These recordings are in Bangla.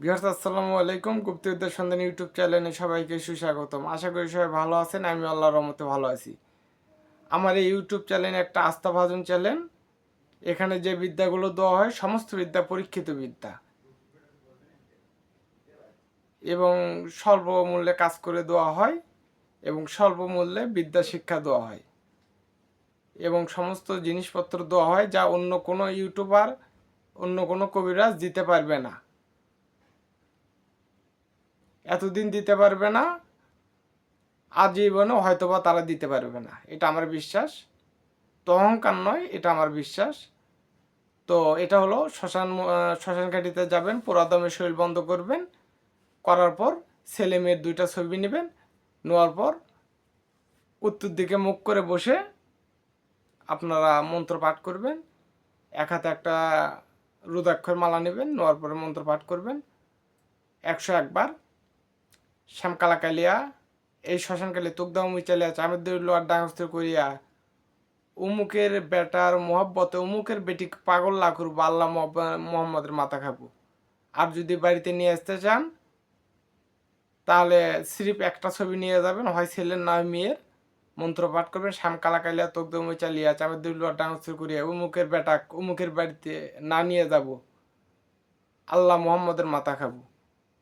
বিহার আসসালামু আলাইকুম। গুপ্তবিদ্যার সন্ধান ইউটিউব চ্যানেলে সবাইকে সুস্বাগতম। আশা করি সবাই ভালো আছেন, আমি আল্লাহর রহমতে ভালো আছি। আমার এই ইউটিউব চ্যানেল একটা আস্থাভাজন চ্যানেল। এখানে যে বিদ্যাগুলো দেওয়া হয়, সমস্ত বিদ্যা, পরীক্ষিত বিদ্যা। এবং স্বল্প মূল্যে কাজ করে দেওয়া হয় এবং স্বল্প মূল্যে বিদ্যা শিক্ষা দেওয়া হয়। এবং সমস্ত জিনিসপত্র দেওয়া হয় যা অন্য কোনো ইউটিউবার, অন্য কোনো কবিরাজ দিতে পারবে না। এতদিন দিতে পারবে না আজীবনও হয়তোবা তারা দিতে পারবে না। এটা আমার বিশ্বাস। তো অহংকার নয় এটা আমার বিশ্বাস। তো এটা হলো শ্মশান আহ, শ্মশান ঘাটিতে যাবেন পুরাদমে শরীর বন্ধ করবেন করার পর ছেলে মেয়ের দুইটা ছবি নেবেন নেওয়ার পর উত্তর দিকে মুখ করে বসে আপনারা মন্ত্র পাঠ করবেন এক হাতে একটা রুদাক্ষর মালা নেবেন নেওয়ার পরে মন্ত্র পাঠ করবেন একশো একবার শ্যামকালা কালিয়া এই শ্মশানকালে তুকদাম চালিয়া চামের দৌল আর ডাঙস্ত করিয়া উমুকের বেটার মোহাব্বতে উমুকের বেটি পাগল লাখুর বা আল্লাহ মোহাব্ব- মোহাম্মদের মাথা খাব। আর যদি বাড়িতে নিয়ে আসতে চান, তাহলে সিরিপ একটা ছবি নিয়ে যাবেন, হয় ছেলের না হয় মেয়ের। মন্ত্র পাঠ করবেন শ্যাম কালা কালিয়া তোকদম চালিয়া চামের দৌল আর ডাঙস্ত করিয়া উমুকের বেটা উমুকের বাড়িতে না নিয়ে যাব। আল্লাহ মোহাম্মদের মাথা খাব।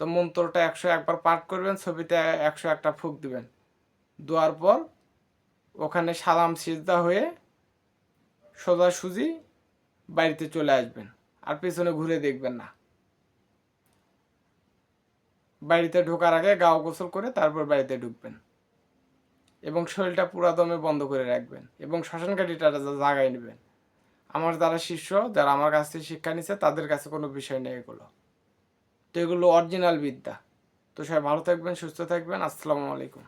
তো মন্ত্রটা একশো একবার পাঠ করবেন, ছবিতে একশো একটা ফুক দিবেন। দেওয়ার পর ওখানে সালাম সিজদা হয়ে সোজাসুজি বাড়িতে চলে আসবেন আর পেছনে ঘুরে দেখবেন না। বাড়িতে ঢোকার আগে গাও গোসল করে তারপর বাড়িতে ঢুকবেন এবং শরীরটা পুরা দমে বন্ধ করে রাখবেন এবং শ্মশান কাঠিটা জাগায় নেবেন। আমার যারা শিষ্য, যারা আমার কাছ থেকে শিক্ষা নিচ্ছে তাদের কাছে কোনো বিষয় নেই এগুলো। তো এগুলো অরিজিনাল বিদ্যা। তো সবাই ভালো থাকবেন সুস্থ থাকবেন। আসসালামু আলাইকুম।